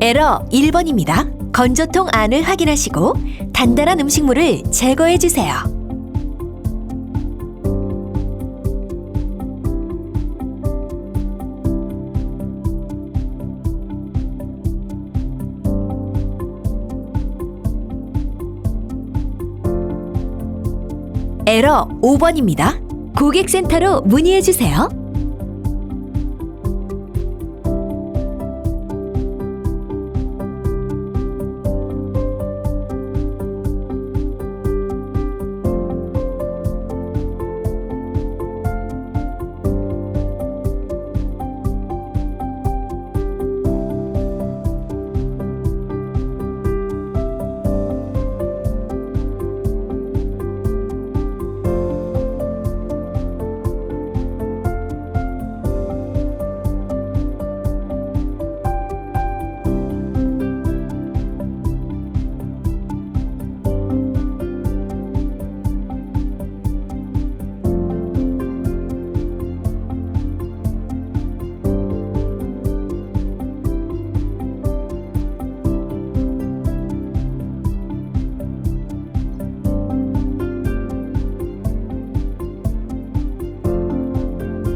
에러 1번입니다. 건조통 안을 확인하시고 단단한 음식물을 제거해 주세요. 에러 5번입니다. 고객센터로 문의해 주세요.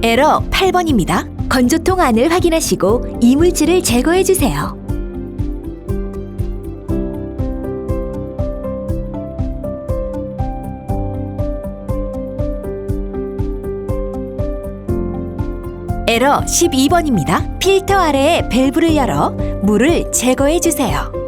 에러 8번입니다. 건조통 안을 확인하시고 이물질을 제거해 주세요. 에러 12번입니다. 필터 아래에 밸브를 열어 물을 제거해 주세요.